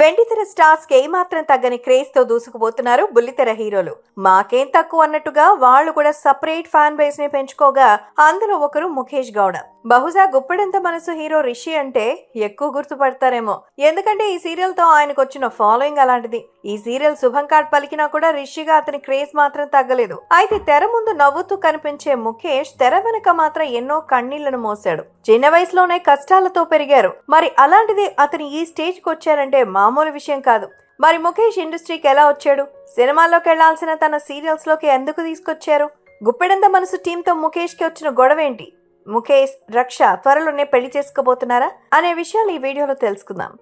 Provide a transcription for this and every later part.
వెండితెర స్టార్స్కి ఏమాత్రం తగ్గని క్రేజ్తో దూసుకుపోతున్నారు బుల్లితెర హీరోలు. మాకేం తక్కువ అన్నట్టుగా వాళ్ళు కూడా సపరేట్ ఫ్యాన్ బేస్ని పెంచుకోగా అందులో ఒకరు ముఖేష్ గౌడ. బహుశా గుప్పెడంత మనసు హీరో రిషి అంటే ఎక్కువ గుర్తుపడతారేమో. ఎందుకంటే ఈ సీరియల్తో ఆయనకు వచ్చిన ఫాలోయింగ్ అలాంటిది. ఈ సీరియల్ శుభం కార్డ్ పలికినా కూడా రిషిగా అతని క్రేజ్ మాత్రం తగ్గలేదు. అయితే తెర ముందు నవ్వుతూ కనిపించే ముఖేష్ తెర వెనుక మాత్రం ఎన్నో కన్నీళ్ళను మోసాడు చిన్న వయసులోనే కష్టాలతో పెరిగారు. మరి అలాంటిది అతని ఈ స్టేజ్కి వచ్చారంటే మామూలు విషయం కాదు. మరి ముఖేష్ ఇండస్ట్రీకి ఎలా వచ్చాడు? సినిమాల్లోకి వెళ్ళాల్సిన తన సీరియల్స్లోకి ఎందుకు తీసుకొచ్చారు? గుప్పెడంత మనసు టీంతో ముఖేష్కి వచ్చిన గొడవ ఏంటి ముఖేష్ రక్ష త్వరలోనే పెళ్ళి చేసుకోబోతున్నారా? అనే విషయాలు ఈ వీడియోలో తెలుసుకుందాం.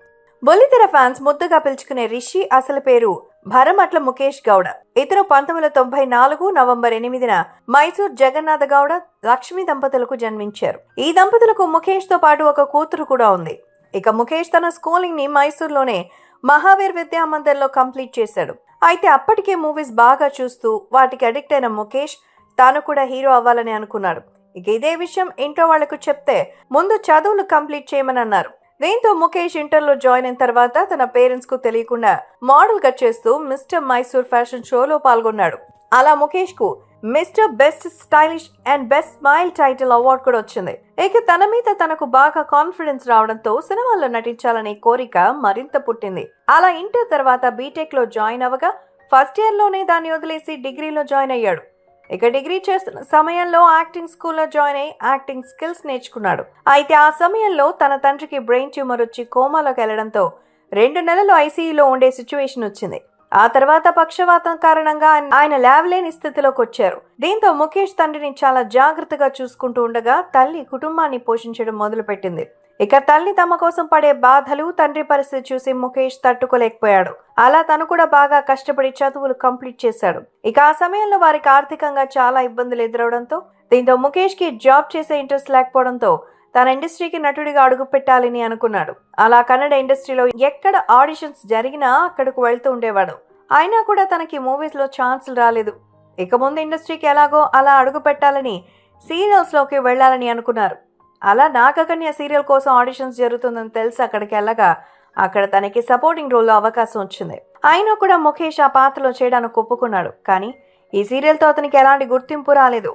బొల్లితెర ఫ్యాన్స్ ముద్దుగా పిలుచుకునే రిషి అసలు పేరు భరమట్ల ముఖేష్ గౌడ. ఇతను పంతొమ్మిది వందల తొంభై నాలుగు నవంబర్ ఎనిమిదిన మైసూర్ జగన్నాథ గౌడ లక్ష్మీ దంపతులకు జన్మించారు. ఈ దంపతులకు ముఖేష్తో పాటు ఒక కూతురు కూడా ఉంది. ఇక ముఖేష్ తన స్కూలింగ్ని మైసూర్లోనే మహావీర్ విద్యా మందిర్లో కంప్లీట్ చేశాడు. అయితే అప్పటికే మూవీస్ బాగా చూస్తూ వాటికి అడిక్ట్ అయిన ముఖేష్ తాను కూడా హీరో అవ్వాలని అనుకున్నాడు. ఇక ఇదే విషయం ఇంట్లో వాళ్ళకు చెప్తే ముందు చదువులు కంప్లీట్ చేయమని అన్నారు. దీంతో ముఖేష్ ఇంటర్లో జాయిన్ అయిన తర్వాత తన పేరెంట్స్కు తెలియకుండా మోడల్గా చేస్తూ మిస్టర్ మైసూర్ ఫ్యాషన్ షోలో పాల్గొన్నాడు. అలా ముఖేష్కు mister best stylish and best smile title award కూడా వచ్చింది. ఇక తన మీద తనకు బాగా కాన్ఫిడెన్స్ రావడంతో సినిమాల్లో నటించాలనే కోరిక మరింత పుట్టింది. అలా ఇంటర్ తర్వాత బీటెక్లో జాయిన్ అవ్వగా ఫస్ట్ ఇయర్లోనే దాన్ని వదిలేసి డిగ్రీలో జాయిన్ అయ్యాడు. ఇక డిగ్రీ చేస్తున్న సమయంలో యాక్టింగ్ స్కూల్లో జాయిన్ అయి యాక్టింగ్ స్కిల్స్ నేర్చుకున్నాడు. అయితే ఆ సమయంలో తన తండ్రికి బ్రెయిన్ ట్యూమర్ వచ్చి కోమాలోకి వెళ్ళడంతో రెండు నెలలు ఐసీయూలో ఉండే సిచ్యువేషన్ వచ్చింది. ఆ తర్వాత పక్షవాతం కారణంగా ఆయన- లేవలేని స్థితిలోకి వచ్చారు. దీంతో ముఖేష్ తండ్రిని చాలా జాగ్రత్తగా చూసుకుంటూ ఉండగా తల్లి కుటుంబాన్ని పోషించడం మొదలుపెట్టింది. ఇక తల్లి తమ కోసం పడే బాధలు తండ్రి పరిస్థితి చూసి ముఖేష్ తట్టుకోలేకపోయాడు. అలా తను కూడా బాగా కష్టపడి చదువులు కంప్లీట్ చేశాడు. ఇక ఆ సమయంలో వారికి ఆర్థికంగా చాలా ఇబ్బందులు ఎదురవడంతో దీంతో ముఖేష్కి జాబ్ చేసే ఇంట్రెస్ట్ లేకపోవడంతో తన ఇండస్ట్రీకి నటుడిగా అడుగు పెట్టాలని అనుకున్నాడు. అలా కన్నడ ఇండస్ట్రీలో ఎక్కడ ఆడిషన్స్ జరిగినా అక్కడకు వెళ్తూ ఉండేవాడు. అయినా కూడా తనకి మూవీస్లో ఛాన్సులు రాలేదు. ఇక ముందు ఇండస్ట్రీకి ఎలాగో అలా అడుగు పెట్టాలని సీరియల్స్లోకి వెళ్ళాలని అనుకున్నారు. అలా నాగకన్య సీరియల్ కోసం ఆడిషన్స్ జరుగుతుందని తెలిసి అక్కడికి వెళ్ళగా అక్కడ తనకి సపోర్టింగ్ రోల్లో అవకాశం వచ్చింది. అయినా కూడా ముఖేష్ ఆ పాత్రలో చేయడానికి ఒప్పుకున్నాడు. కానీ ఈ సీరియల్తో అతనికి ఎలాంటి గుర్తింపు రాలేదు.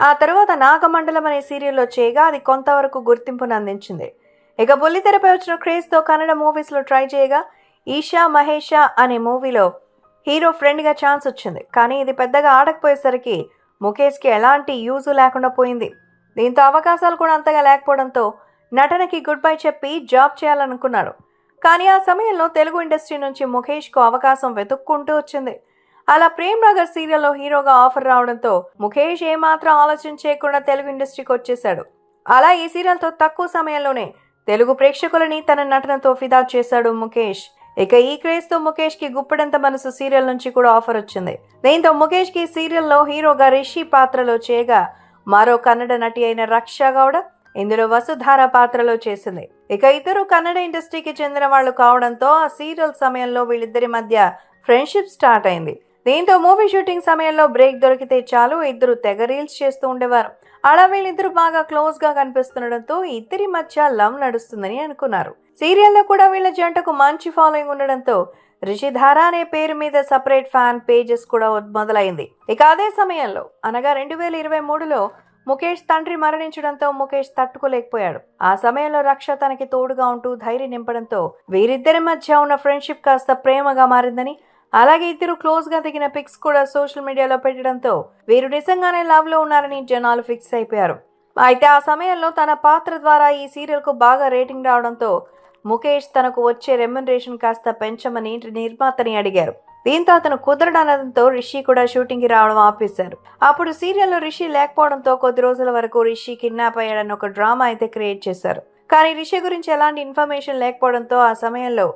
ఆ తర్వాత నాగమండలం అనే సీరియల్లో చేయగా అది కొంతవరకు గుర్తింపును అందించింది. ఇక బుల్లితెరపై వచ్చిన క్రేజ్తో కన్నడ మూవీస్లో ట్రై చేయగా ఈషా మహేషా అనే మూవీలో హీరో ఫ్రెండ్గా ఛాన్స్ వచ్చింది. కానీ ఇది పెద్దగా ఆడకపోయేసరికి ముఖేష్కి ఎలాంటి యూజు లేకుండా పోయింది. దీంతో అవకాశాలు కూడా అంతగా లేకపోవడంతో నటనకి గుడ్ బై చెప్పి జాబ్ చేయాలనుకున్నాడు. కానీ ఆ సమయంలో తెలుగు ఇండస్ట్రీ నుంచి ముఖేష్కు అవకాశం వెతుక్కుంటూ వచ్చింది. అలా ప్రేమ్ నగర్ సీరియల్లో హీరోగా ఆఫర్ రావడంతో ముఖేష్ ఏమాత్రం ఆలోచన చేయకుండా తెలుగు ఇండస్ట్రీకి వచ్చేశాడు. అలా ఈ సీరియల్తో తక్కువ సమయంలోనే తెలుగు ప్రేక్షకులని తన నటనతో ఫిదా చేశాడు ముఖేష్. ఇక ఈ క్రేజ్తో ముఖేష్కి గుప్పెడంత మనసు సీరియల్ నుంచి కూడా ఆఫర్ వచ్చింది. దీంతో ముఖేష్కి సీరియల్లో హీరోగా రిషి పాత్రలో చేయగా మరో కన్నడ నటి అయిన రక్ష గౌడ ఇందులో వసుధార పాత్రలో చేసింది. ఇక ఇద్దరు కన్నడ ఇండస్ట్రీకి చెందిన వాళ్ళు కావడంతో ఆ సీరియల్ సమయంలో వీళ్ళిద్దరి మధ్య ఫ్రెండ్షిప్ స్టార్ట్ అయింది. దీంతో మూవీ షూటింగ్ సమయంలో బ్రేక్ దొరికితే చాలు ఇద్దరు తెగ రీల్స్ చేస్తూ ఉండేవారు. అలా వీళ్ళిద్దరు బాగా క్లోజ్గా కనిపిస్తుండడంతో ఇద్దరి మధ్య లవ్ నడుస్తుందని అనుకున్నారు. సీరియల్లో కూడా వీళ్ళ జంటకు మంచి ఫాలోయింగ్ ఉండడంతో రిషిధార అనే పేరు మీద సపరేట్ ఫ్యాన్ పేజెస్ కూడా మొదలైంది. ఇక అదే సమయంలో అనగా రెండు వేల ఇరవై మూడులో ముఖేష్ తండ్రి మరణించడంతో ముఖేష్ తట్టుకోలేకపోయాడు. ఆ సమయంలో రక్ష తనకి తోడుగా ఉంటూ ధైర్యం నింపడంతో వీరిద్దరి మధ్య ఉన్న ఫ్రెండ్షిప్ కాస్త ప్రేమగా మారిందని అలాగే ఇద్దరు క్లోజ్గా దిగిన పిక్స్ కూడా సోషల్ మీడియాలో పెట్టడంతో వీరు నిజంగానే లవ్లో ఉన్నారని జనాలు ఫిక్స్ అయిపోయారు. అయితే ఆ సమయంలో తన పాత్ర ద్వారా ఈ సీరియల్కు బాగా రేటింగ్ రావడంతో ముఖేష్ తనకు వచ్చే రెమ్యునరేషన్ కాస్త పెంచమని నిర్మాతని అడిగారు. దీంతో అతను కుదరడనడంతో రిషి కూడా షూటింగ్కి రావడం ఆపేశారు. అప్పుడు సీరియల్లో రిషి లేకపోవడంతో కొద్ది రోజుల వరకు రిషి కిడ్నాప్ అయ్యాడని ఒక డ్రామా అయితే క్రియేట్ చేశారు. కానీ రిషి గురించి ఎలాంటి ఇన్ఫర్మేషన్ లేకపోవడంతో ఆ సమయంలో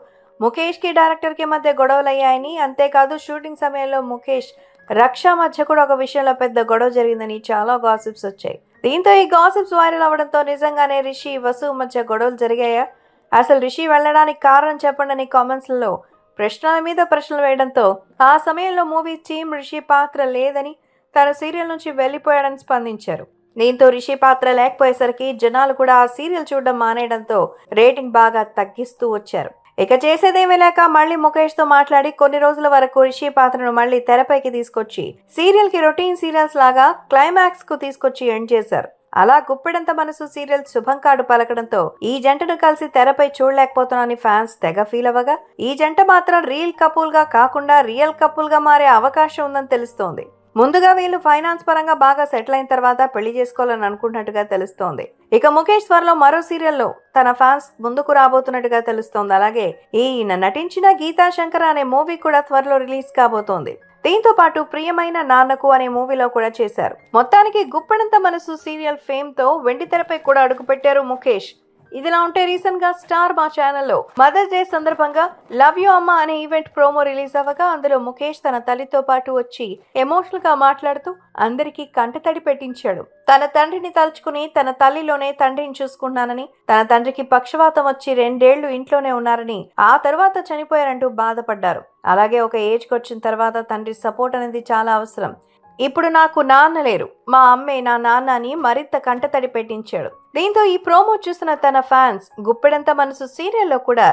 ముఖేష్కి డైరెక్టర్కి డైరెక్టర్ మధ్య గొడవలు అయ్యాయని అంతేకాదు షూటింగ్ సమయంలో ముఖేష్ రక్ష మధ్య కూడా ఒక విషయంలో పెద్ద గొడవ జరిగిందని చాలా గాసిప్స్ వచ్చాయి. దీంతో ఈ గాసిప్స్ వైరల్ అవడంతో నిజంగానే రిషి వసు మధ్య గొడవలు జరిగాయా? అసలు రిషి వెళ్ళడానికి కారణం చెప్పండి అని కామెంట్స్లో ప్రశ్నల మీద ప్రశ్నలు వేయడంతో ఆ సమయంలో మూవీ టీమ్ రిషి పాత్ర లేదని తన సీరియల్ నుంచి వెళ్ళిపోయాడని స్పందించారు. దీంతో రిషి పాత్ర లేకపోయేసరికి జనాలు కూడా ఆ సీరియల్ చూడడం మానేయడంతో రేటింగ్ బాగా తగ్గిస్తూ వచ్చారు. ఇక చేసేదేమీ లేక మళ్ళీ ముఖేష్తో మాట్లాడి కొన్ని రోజుల వరకు రిషి పాత్రను మళ్ళీ తెరపైకి తీసుకొచ్చి సీరియల్కి రొటీన్ సీరియల్స్ లాగా క్లైమాక్స్కు తీసుకొచ్చి ఎండ్ చేశారు. అలా గుప్పెడంత మనసు సీరియల్ శుభం కార్డు పలకడంతో ఈ జంటను కలిసి తెరపై చూడలేకపోతున్నానని ఫ్యాన్స్ తెగ ఫీల్ అవ్వగా ఈ జంట మాత్రం రియల్ కపుల్గా కాకుండా రియల్ కపుల్గా మారే అవకాశం ఉందని తెలుస్తోంది. ముందుగా వీళ్ళు ఫైనాన్స్ పరంగా బాగా సెటిల్ అయిన తర్వాత పెళ్ళి చేసుకోవాలని అనుకుంటున్నట్టుగా తెలుస్తోంది. ఇక ముఖేష్ త్వరలో మరో సీరియల్లో తన ఫ్యాన్స్ ముందుకు రాబోతున్నట్టుగా తెలుస్తోంది. అలాగే ఈయన నటించిన గీతా శంకర్ అనే మూవీ కూడా త్వరలో రిలీజ్ కాబోతోంది. దీంతో పాటు ప్రియమైన నాన్నకు అనే మూవీలో కూడా చేశారు. మొత్తానికి గుప్పెడంత మనసు సీరియల్ ఫేమ్తో వెండి తెరపై కూడా అడుగుపెట్టారు ముఖేష్. ఇదిలా ఉంటే రీసెంట్గా స్టార్ మా ఛానల్లో మదర్స్ డే సందర్భంగా లవ్ యూ అమ్మ అనే ఈవెంట్ ప్రోమో రిలీజ్ అవ్వగా అందులో ముఖేష్ తన తల్లితో పాటు వచ్చి ఎమోషనల్గా మాట్లాడుతూ అందరికీ కంటతడి పెట్టించాడు. తన తండ్రిని తలుచుకుని తన తల్లిలోనే తండ్రిని చూసుకున్నానని తన తండ్రికి పక్షవాతం వచ్చి రెండేళ్ళు ఇంట్లోనే ఉన్నారని ఆ తర్వాత చనిపోయారంటూ బాధపడ్డారు. అలాగే ఒక ఏజ్కి వచ్చిన తర్వాత తండ్రి సపోర్ట్ అనేది చాలా అవసరం. ఇప్పుడు నాకు నాన్న లేరు. మా అమ్మే నా నాన్న అని మరింత కంటతడి పెట్టించాడు. దీంతో ఈ ప్రోమో చూసిన తన ఫ్యాన్స్ గుప్పెడంత మనసు సీరియల్లో కూడా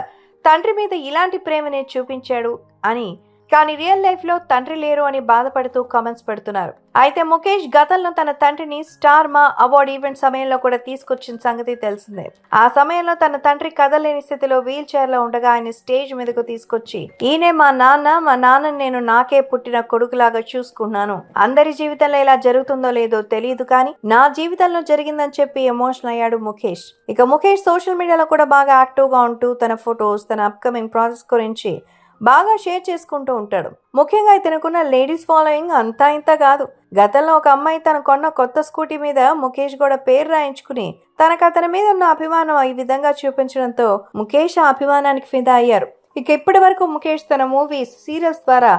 తండ్రి మీద ఇలాంటి ప్రేమనే చూపించాడు అని కానీ రియల్ లైఫ్లో తండ్రి లేరు అని బాధపడుతూ కామెంట్స్ పెడుతున్నారు. అయితే ముఖేష్ గతంలో తన తండ్రిని స్టార్ మా అవార్డ్ ఈవెంట్ సమయంలో కూడా తీసుకొచ్చిన సంగతి తెలిసిందే. ఆ సమయంలో తన తండ్రి కదలేని స్థితిలో వీల్ చైర్లో ఉండగా ఆయన స్టేజ్ మీదకు తీసుకొచ్చి ఈయనే మా నాన్న మా నాన్న నేను నాకే పుట్టిన కొడుకులాగా చూసుకున్నాను. అందరి జీవితంలో ఇలా జరుగుతుందో లేదో తెలియదు కానీ నా జీవితంలో జరిగిందని చెప్పి ఎమోషనల్ అయ్యాడు ముఖేష్. ఇక ముఖేష్ సోషల్ మీడియాలో కూడా బాగా యాక్టివ్గా ఉంటూ తన ఫొటోస్ తన అప్కమింగ్ ప్రాసెస్ గురించి బాగా షేర్ చేసుకుంటూ ఉంటాడు. ముఖ్యంగా ఇతనుకున్న లేడీస్ ఫాలోయింగ్ అంతా ఇంత కాదు. గతంలో ఒక అమ్మాయి తన కొన్న కొత్త స్కూటీ మీద ముఖేష్ కూడా పేరు రాయించుకుని తనకు అతని మీద ఉన్న అభిమానం ఈ విధంగా చూపించడంతో ముఖేష్ ఆ అభిమానానికి ఫిదా అయ్యారు. ఇక ఇప్పటి వరకు ముఖేష్ తన మూవీస్ సీరియల్స్ ద్వారా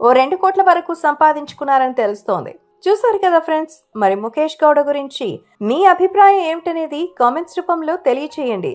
ఓ రెండు కోట్ల వరకు సంపాదించుకున్నారని తెలుస్తోంది. చూసారు కదా ఫ్రెండ్స్ మరి ముఖేష్ గౌడ గురించి మీ అభిప్రాయం ఏమిటనేది కామెంట్స్ రూపంలో తెలియచేయండి.